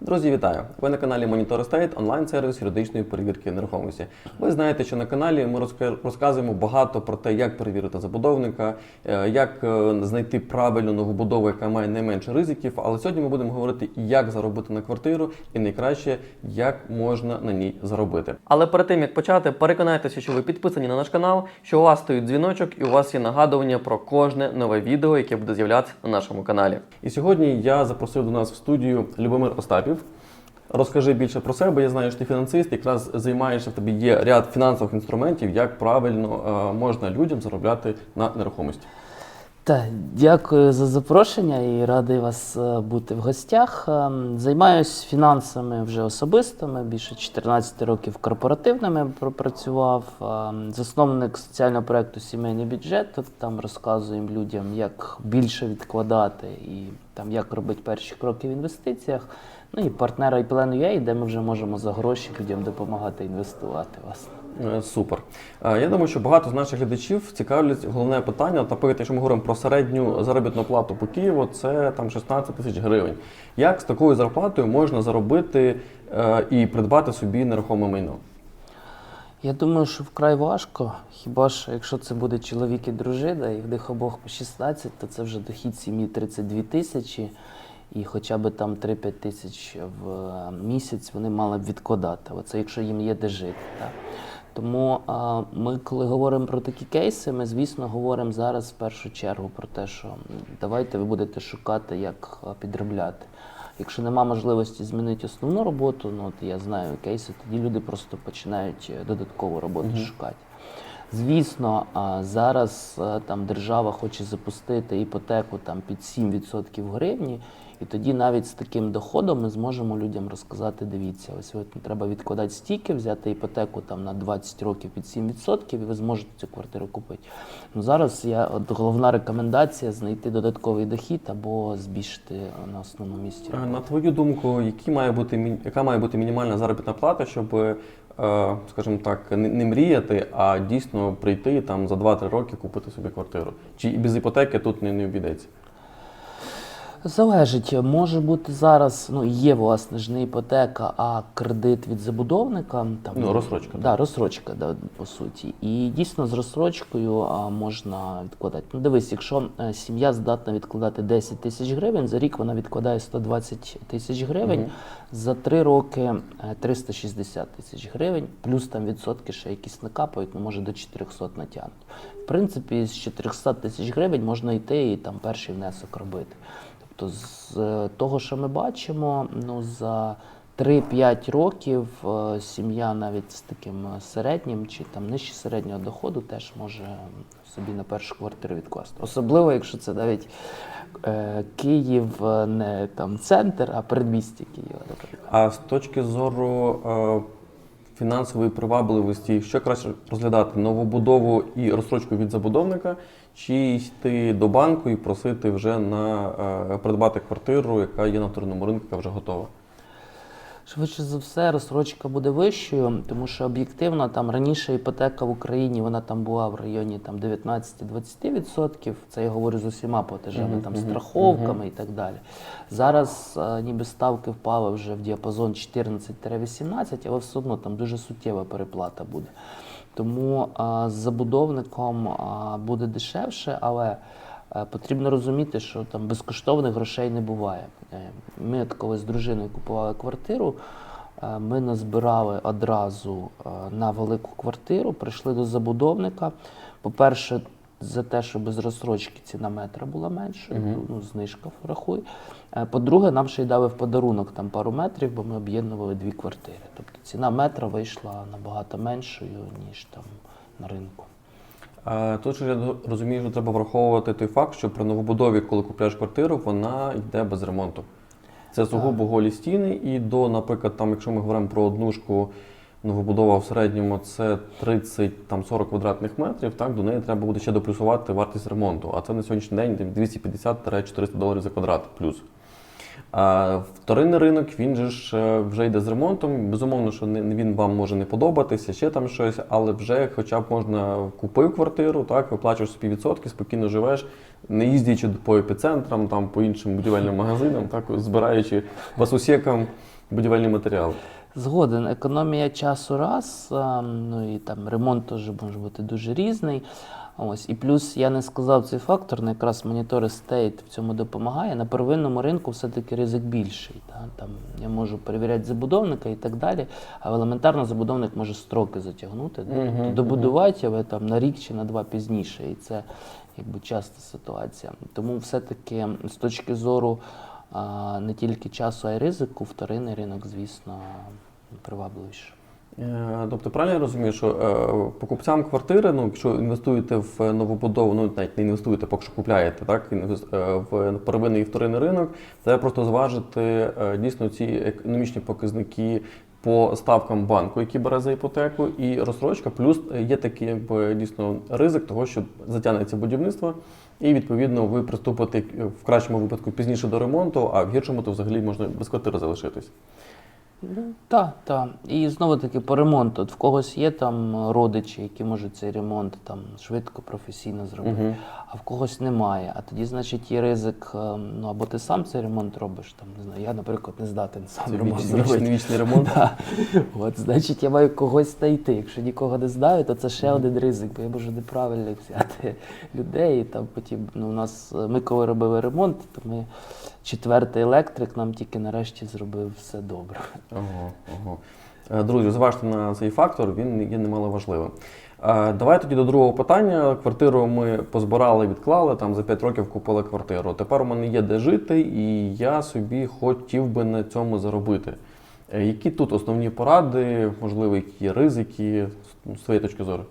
Друзі, вітаю! Ви на каналі Monitor Estate, онлайн-сервіс юридичної перевірки нерухомості. Ви знаєте, що на каналі ми розказуємо багато про те, як перевірити забудовника, е, як е, знайти правильну новобудову, яка має найменше ризиків. Але сьогодні ми будемо говорити, як заробити на квартиру, і найкраще, як можна на ній заробити. Але перед тим як почати, переконайтеся, що ви підписані на наш канал, що у вас стоїть дзвіночок і у вас є нагадування про кожне нове відео, яке буде з'являтися на нашому каналі. І сьогодні я запросив до нас в студію Любомир Остапів. Розкажи більше про себе. Я знаю, що ти фінансист, якраз займаєшся в тобі є ряд фінансових інструментів, як правильно е, можна людям заробляти на нерухомості. Так, дякую за запрошення і радий вас е, бути в гостях. Ем, Займаюсь фінансами вже особистими, більше 14 років корпоративними пропрацював. Ем, Засновник соціального проекту Сімейний бюджет. Тут там розказуємо людям, як більше відкладати і там як робити перші кроки в інвестиціях. Ну і партнера і IPLAN.UA, де ми вже можемо за гроші людям допомагати інвестувати. Власне. Е, Супер. Е, Я думаю, що багато з наших глядачів цікавлять головне питання. Та Наприклад, якщо ми говоримо про середню заробітну плату по Києву, це там 16 тисяч гривень. Як з такою зарплатою можна заробити е, і придбати собі нерухоме майно? Я думаю, що вкрай важко. Хіба що якщо це буде чоловік і дружина, і в них обох по 16, то це вже дохід сім'ї 32 тисячі, і хоча б там 3-5 тисяч в е, місяць вони мали б відкладати. Оце якщо їм є де жити. Так? Тому а, ми, коли говоримо про такі кейси, ми, звісно, говоримо зараз в першу чергу про те, що давайте ви будете шукати, як підробляти. Якщо нема можливості змінити основну роботу, ну от я знаю кейси, тоді люди просто починають е, додаткову роботу шукати. Звісно, зараз е, там держава хоче запустити іпотеку там під 7% гривні, і тоді навіть з таким доходом ми зможемо людям розказати: дивіться, ось от треба відкладати стільки, взяти іпотеку там на 20 років під 7%, і ви зможете цю квартиру купити. Ну зараз я от головна рекомендація знайти додатковий дохід або збільшити на основному місці. Е, На твою думку, які має бути, яка має бути мінімальна заробітна плата, щоб, е, скажімо так, не, не мріяти, а дійсно прийти там за 2-3 роки купити собі квартиру? Чи без іпотеки тут не, не обійдеться? Залежить, може бути зараз, ну є власне ж не іпотека, а кредит від забудовника. Там Ну, розсрочка, Да, розсрочка, да, по суті. І дійсно з розсрочкою а, можна відкладати. Ну, дивись, якщо е, сім'я здатна відкладати 10 тисяч гривень, за рік вона відкладає 120 тисяч гривень, за три роки е, 360 тисяч гривень, плюс там відсотки ще якісь накапають, ну може до 400 натягнуть. В принципі, з 400 тисяч гривень можна йти і там перший внесок робити. Тобто, з е, того, що ми бачимо, ну за 3-5 років е, сім'я навіть з таким е, середнім чи там нижче середнього доходу теж може собі на першу квартиру відкласти. Особливо, якщо це навіть е, Київ не там центр, а передмістя Києва. А з точки зору е, фінансової привабливості, що краще розглядати новобудову і розстрочку від забудовника, чи йти до банку і просити вже на е, придбати квартиру, яка є на вторинному ринку, яка вже готова? Швидше за все, розсрочка буде вищою, тому що об'єктивно там раніше іпотека в Україні вона там була в районі там 19-20%. Це я говорю з усіма платежами, там страховками і так далі. Зараз е, ніби ставки впали вже в діапазон 14-18, але все одно там дуже суттєва переплата буде. Тому е, з забудовником е, буде дешевше, але Потрібно розуміти, що там безкоштовних грошей не буває. Е, Ми от коли з дружиною купували квартиру, е, ми назбирали одразу е, на велику квартиру, прийшли до забудовника. По-перше, за те, що без розсрочки ціна метра була меншою, ну, знижка рахуй. Е, По-друге, нам ще й дали в подарунок там пару метрів, бо ми об'єднували дві квартири. Тобто ціна метра вийшла набагато меншою, ніж там на ринку. Тут я розумію, що треба враховувати той факт, що при новобудові, коли купляєш квартиру, вона йде без ремонту. Це сугубо голі стіни, і до, наприклад, там, якщо ми говоримо про однушку, новобудова в середньому це 30-40 квадратних метрів, так, до неї треба буде ще доплюсувати вартість ремонту. А це на сьогоднішній день 250-400 доларів за квадрат плюс. Вторинний ринок він же ж е, вже йде з ремонтом. Безумовно, що він вам може не подобатися, ще там щось, але вже хоча б можна купив квартиру, так виплачуєш собі відсотки, спокійно живеш, не їздячи по епіцентрам, там по іншим будівельним магазинам, так збираючи басусєкам будівельні матеріали. Згоден, економія часу раз, ну і там ремонт теж може бути дуже різний. Ось і плюс я не сказав цей фактор, але якраз монітор Estate в цьому допомагає. На первинному ринку все-таки ризик більший. Та? Там я можу перевіряти забудовника і так далі. А елементарно забудовник може строки затягнути, да? Мгм, Тобто добудувати але там на рік чи на два пізніше. І це якби часта ситуація. Тому все-таки з точки зору а, не тільки часу, а й ризику, вторинний ринок, звісно, привабливіше. Е, Тобто, правильно я розумію, що е, покупцям квартири, ну, якщо інвестуєте в новобудову, ну навіть не інвестуєте, поки що купляєте, так, е, в первинний і вторинний ринок, треба просто зважити е, дійсно ці економічні показники по ставкам банку, який бере за іпотеку, і розстрочка, плюс є такий якби дійсно ризик того, що затягнеться будівництво, і відповідно ви приступите е, в кращому випадку пізніше до ремонту, а в гіршому то взагалі можна без квартири залишитись. Так, так. І знову таки по ремонту. От в когось є там родичі, які можуть цей ремонт там швидко, професійно зробити, Мгм. а в когось немає. А тоді, значить, є ризик, е, ну або ти сам цей ремонт робиш. Там не знаю, я, наприклад, не здатен сам Це ремонт віч- зробити. вічний, вічний ремонт. Да. От, значить, я маю когось знайти. Якщо нікого не знаю, то це ще один ризик, бо я можу неправильно взяти людей. І там потім ну, у нас е, ми коли робили ремонт, то ми четвертий електрик нам тільки нарешті зробив все добре. Ого, ого. Е, Друзі, зважте на цей фактор, він є немало важливим. Е, Давай тоді до другого питання. Квартиру ми позбирали, відклали, там за 5 років купили квартиру. Тепер у мене є де жити, і я собі хотів би на цьому заробити. Е, Які тут основні поради, можливо, які ризики з- з твоєї точки зору?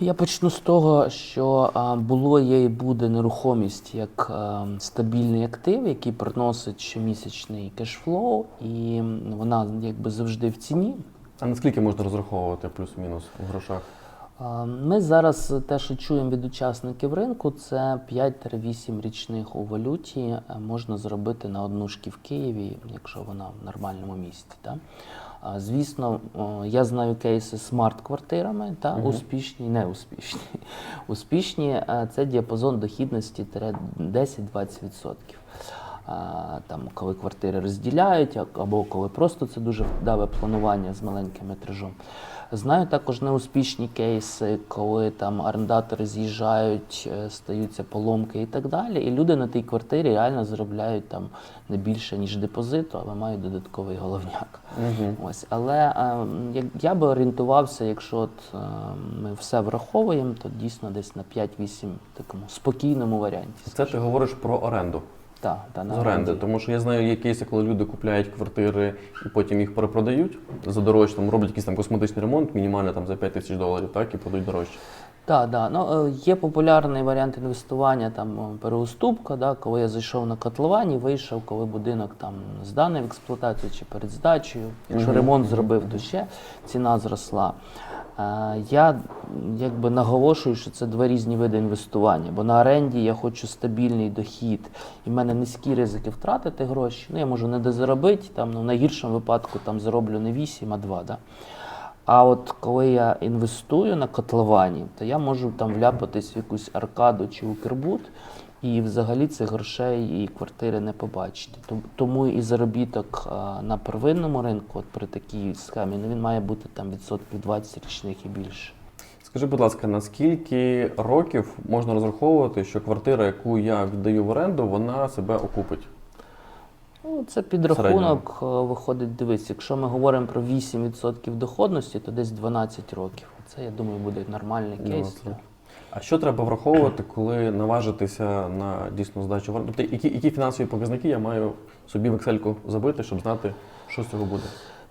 Я почну з того, що було є і буде нерухомість як стабільний актив, який приносить щомісячний кешфлоу, і вона якби завжди в ціні. А наскільки можна розраховувати плюс-мінус у грошах? Ми зараз те, що чуємо від учасників ринку, це 5-8 річних у валюті можна зробити на однушки в Києві, якщо вона в нормальному місті. Да? Звісно, я знаю кейси смарт-квартирами, та угу. успішні, неуспішні. Успішні е, це діапазон дохідності тире 10-20%. Там, коли квартири розділяють, або коли просто це дуже вдаве планування з маленьким метражом. Знаю також неуспішні кейси, коли там орендатори з'їжджають, е, стаються поломки і так далі. І люди на тій квартирі реально заробляють там не більше, ніж депозиту, але мають додатковий головняк. Угу. Ось, але е, як я би орієнтувався, якщо от, е, ми все враховуємо, то дійсно десь на 5-8 такому спокійному варіанті. Це ти говориш про оренду. Та, та, на З оренди, тому що я знаю, є кейси, коли люди купляють квартири і потім їх перепродають за дорожче, там роблять якийсь там косметичний ремонт, мінімально там за 5 тисяч доларів, так, і продають дорожче. Так, да. ну, е, є популярний варіант інвестування, там е, переуступка, да, коли я зайшов на котловані, вийшов, коли будинок там зданий в експлуатацію чи перед здачею. Якщо Мгм. ремонт зробив, то ще ціна зросла. Я якби наголошую, що це два різні види інвестування, бо на оренді я хочу стабільний дохід, і в мене низькі ризики втратити гроші. Ну, я можу не дозаробити, там, ну, в найгіршому випадку там зароблю не 8, а 2. Да? А от коли я інвестую на котловані, то я можу там вляпатись в якусь аркаду чи укрбут, і взагалі цих грошей і квартири не побачити. Тому і заробіток на первинному ринку, от при такій схемі, ну він має бути там відсотків 20 річних і більше. Скажи, будь ласка, на скільки років можна розраховувати, що квартира, яку я віддаю в оренду, вона себе окупить? Ну, це підрахунок е, виходить, дивись, якщо ми говоримо про 8% доходності, то десь 12 років. Це, я думаю, буде нормальний Ну, кейс. це- А що треба враховувати, коли наважитися на дійсно здачу в? Тобто, які, які фінансові показники я маю собі в Excel забити, щоб знати, що з цього буде?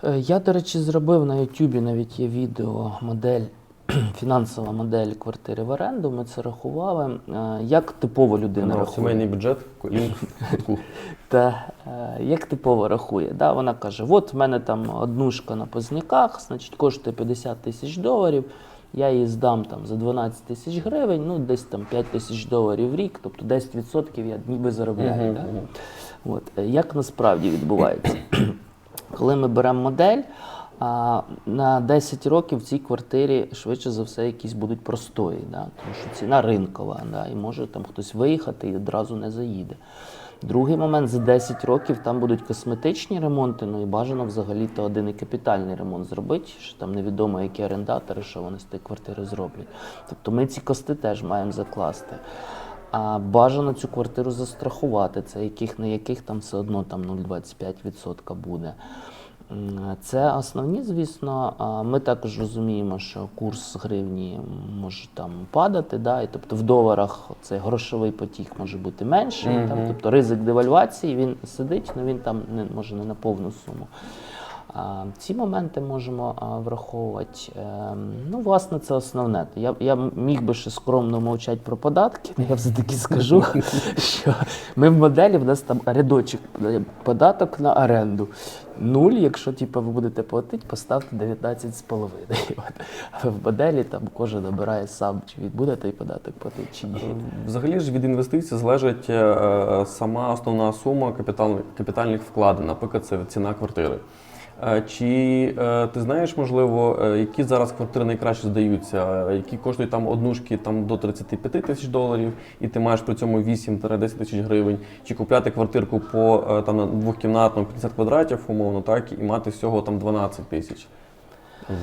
Е, Я, до речі, зробив на Ютубі навіть є відео, модель, фінансова модель квартири в оренду. Ми це рахували. Е, Як типова людина рахує? Сімейний бюджет. Та е, як типово рахує? Да? Вона каже: от в мене там однушка на Позняках, значить, коштує 50 тисяч доларів. Я її здам там за 12 тисяч гривень, ну десь там 5 тисяч доларів в рік, тобто 10% я ніби заробляю. Мгм, да? От. е, Як насправді відбувається? Коли ми беремо модель, а, на 10 років в цій квартирі швидше за все якісь будуть простої, да? тому що ціна ринкова, да? і може там хтось виїхати і одразу не заїде. Другий момент за 10 років там будуть косметичні ремонти, ну і бажано взагалі-то один і капітальний ремонт зробити, що там невідомо, які орендатори, що вони з тієї квартири зроблять. Тобто ми ці кости теж маємо закласти. А бажано цю квартиру застрахувати. Це яких не яких там все одно там 0,25% буде. Це основні, звісно. Ми також розуміємо, що курс гривні може там падати, да, і тобто в доларах цей грошовий потік може бути менший. Там, тобто ризик девальвації він сидить, але він там не може не на повну суму. Ці моменти можемо враховувати. Ем, Ну, власне, це основне. Я, я міг би ще скромно мовчати про податки, але я все-таки скажу, що ми в моделі, в нас там рядочок е, податок на оренду. Нуль, якщо типу, ви будете платити, поставте 19,5. От. А в моделі там кожен обирає сам, чи він буде той податок платити, чи ні. Взагалі ж від інвестицій залежить е, е, сама основна сума капітал, капітальних вкладень, наприклад, це ціна квартири. Е, Чи е, ти знаєш, можливо, е, які зараз квартири найкраще здаються, які коштують там однушки там, до 35 тисяч доларів, і ти маєш при цьому 8-10 тисяч гривень, чи купляти квартирку по там, на двохкімнатну 50 квадратів, умовно, так, і мати всього там 12 тисяч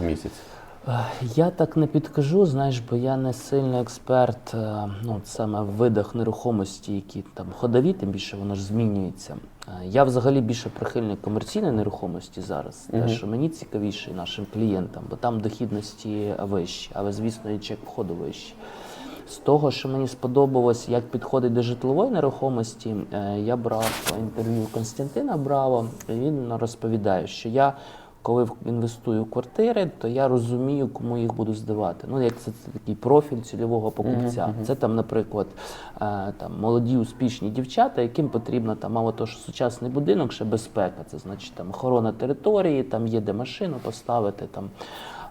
в місяць. Е, Я так не підкажу, знаєш, бо я не сильний експерт е, ну, саме в видах нерухомості, які там ходові, тим більше воно ж змінюється. Е, Я взагалі більше прихильник комерційної нерухомості зараз, те, що мені цікавіше і нашим клієнтам, бо там дохідності вищі, але звісно і чек входу вищий. З того, що мені сподобалось, як підходить до житлової нерухомості, я брав інтерв'ю Константина Браво, і він розповідає, що я, коли інвестую в квартири, то я розумію, кому їх буду здавати. Ну, як це, це такий профіль цільового покупця. Це там, наприклад, е, там, молоді успішні дівчата, яким потрібно там мало того, що сучасний будинок, ще безпека. Це значить там охорона території, там є де машину поставити. там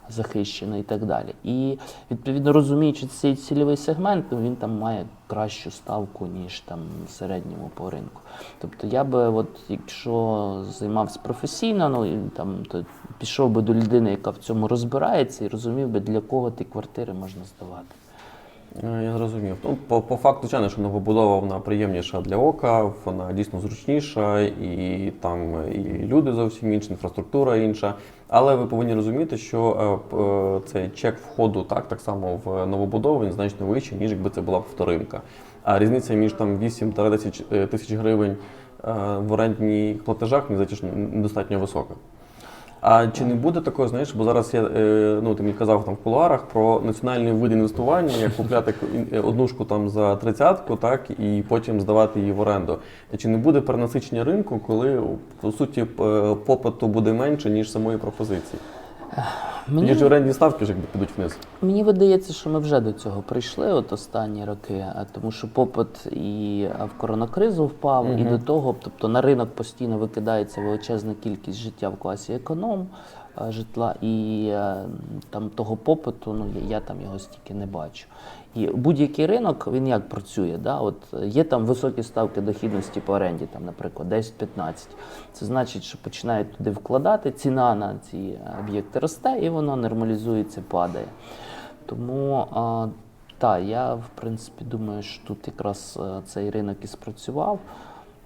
захищено і так далі. І відповідно розуміючи цей цільовий сегмент, ну, він там має кращу ставку, ніж там середньому по ринку. Тобто я би, от, якщо займався професійно, ну там то пішов би до людини, яка в цьому розбирається, і розумів би, для кого ті квартири можна здавати. Е, Я зрозумів. Ну, по, по факту, звичайно, що новобудова вона приємніша для ока, вона дійсно зручніша, і там і люди зовсім інші, інфраструктура інша. Але ви повинні розуміти, що е, е, цей чек входу так, так само в новобудову він значно вищий, ніж якби це була повторинка. вторинка. А різниця між там 8 та 10 тисяч гривень е, в орендній платежах, недостатньо висока. А чи не буде такого, знаєш, бо зараз я е, ну ти мені казав там в кулуарах про національний вид інвестування, як купляти ін- однушку там за тридцятку, так і потім здавати її в оренду. Чи не буде перенасичення ринку, коли по суті попиту буде менше ніж самої пропозиції? Мені, ж орендні ставки ж якби підуть вниз. мені видається, що ми вже до цього прийшли от останні роки, а тому що попит і в коронакризу впав, і до того, тобто на ринок постійно викидається величезна кількість життя в класі економ житла, і е, там того попиту, ну я там його стільки не бачу. Будь-який ринок він як працює? Да? От е, є там високі ставки дохідності по оренді, там, наприклад, 10-15. Це значить, що починають туди вкладати, ціна на ці об'єкти росте, і воно нормалізується, падає. Тому а, та, я в принципі думаю, що тут якраз е, цей ринок і спрацював.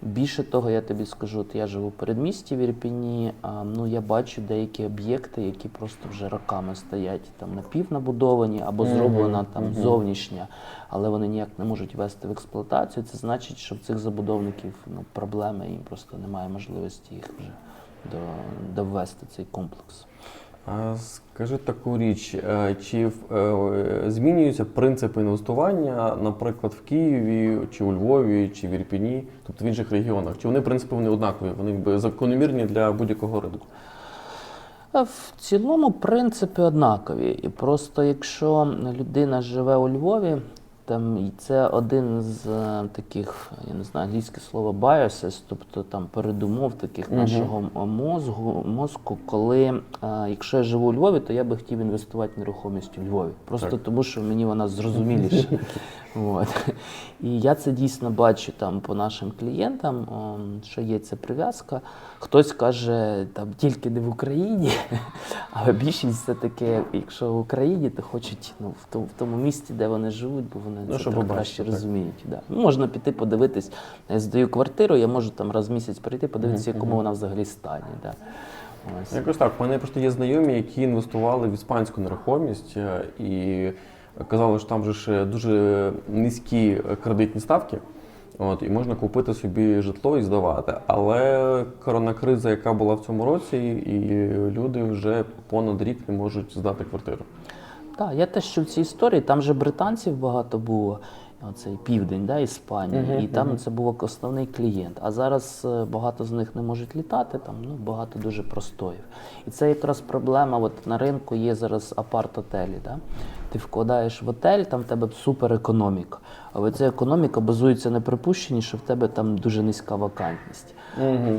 Більше того, я тобі скажу, от я живу в передмісті в Ірпіні, а, ну я бачу деякі об'єкти, які просто вже роками стоять там напівнабудовані або зроблена там зовнішня, але вони ніяк не можуть ввести в експлуатацію. Це значить, що в цих забудовників ну, проблеми, їм просто немає можливості їх вже до, доввести цей комплекс. Скажи таку річ, е, чи е, змінюються принципи інвестування, наприклад, в Києві, чи у Львові, чи в Ірпіні, тобто в інших регіонах? Чи вони принципи вони однакові? Вони закономірні для будь-якого ринку? В цілому принципи однакові. І просто якщо людина живе у Львові, Там і це один з е, таких, я не знаю, англійське слово biases, тобто там передумов таких нашого м- мозгу, мозку, коли е, якщо я живу у Львові, то я би хотів інвестувати в нерухомість у Львові. Просто Так. тому, що мені вона зрозуміліша. От. І я це дійсно бачу там по нашим клієнтам, о, що є ця прив'язка. Хтось каже, там тільки не в Україні, а більшість все-таки, якщо в Україні, то хочуть ну, в, тому, в тому місті, де вони живуть, бо вони Ну, це побачити, краще так. розуміють. Да. Ну, можна піти подивитись. Я здаю квартиру, я можу там раз в місяць прийти, подивитися, в якому вона взагалі стані. Да. Ось. Якось так. У мене просто є знайомі, які інвестували в іспанську нерухомість е, і казали, що там же ж дуже низькі кредитні ставки. От, і можна купити собі житло і здавати. Але коронакриза, яка була в цьому році, і люди вже понад рік не можуть здати квартиру. Так, я теж що в цій історії, там же британців багато було, оцей південь, да, Іспанії, Мгм, і там мгм. це був основний клієнт. А зараз е, багато з них не можуть літати, там ну, багато дуже простоїв. І це якраз проблема. От на ринку є зараз апарт-отелі. Да? Ти вкладаєш в отель, там в тебе супер економіка. Але ця економіка базується на припущенні, що в тебе там дуже низька вакантність.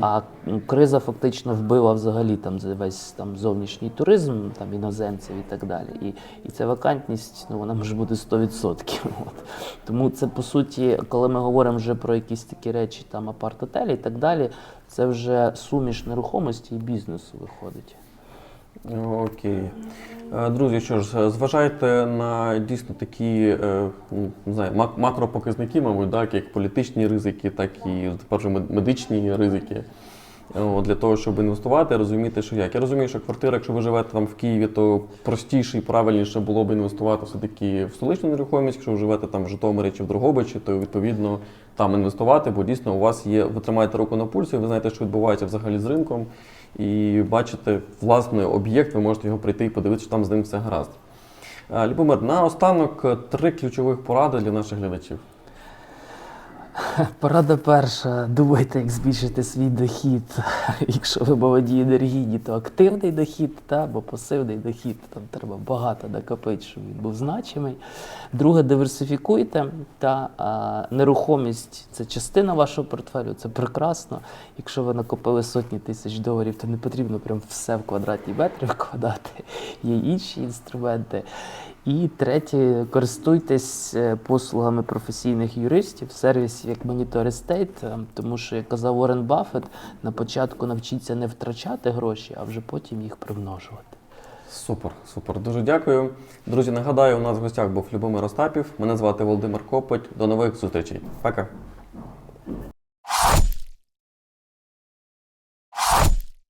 А криза фактично вбила взагалі там весь там зовнішній туризм, там іноземців і так далі. І, і ця вакантність, ну вона може бути 100%. От. Тому це по суті, коли ми говоримо вже про якісь такі речі, там апарт-отелі і так далі, це вже суміш нерухомості і бізнесу виходить. Окей. Е, Друзі, що ж, зважайте на дійсно такі е, ну, не знаю, макропоказники, мабуть, так, як політичні ризики, так і мед- медичні ризики. Е, Для того, щоб інвестувати, розуміти, що як. Я розумію, що квартира, якщо ви живете там в Києві, то простіше і правильніше було б інвестувати все-таки в столичну нерухомість. Якщо ви живете там в Житомирі чи в Дрогобичі, то відповідно там інвестувати, бо дійсно у вас є, ви тримаєте руку на пульсі, ви знаєте, що відбувається взагалі з ринком, і бачите власний об'єкт, ви можете його прийти і подивитися, що там з ним все гаразд. Е, Любомир, наостанок е, три ключових поради для наших глядачів. Порада перша. Думайте, як збільшити свій дохід. Якщо ви молоді енергійні, то активний дохід, та, бо пасивний дохід там треба багато накопити, щоб він був значимий. Друге, диверсифікуйте. Та а, нерухомість це частина вашого портфелю, це прекрасно. Якщо ви накопили сотні тисяч доларів, то не потрібно прям все в квадратні метри вкладати. Є інші інструменти. І третє, користуйтесь е, послугами професійних юристів, сервісів як Monitor Estate, е, тому що, як казав Уоррен Баффет, на початку навчіться не втрачати гроші, а вже потім їх примножувати. Супер, супер. Дуже дякую. Друзі, нагадаю, у нас в гостях був Любомир Остапів. Мене звати Володимир Копоть. До нових зустрічей. Пока.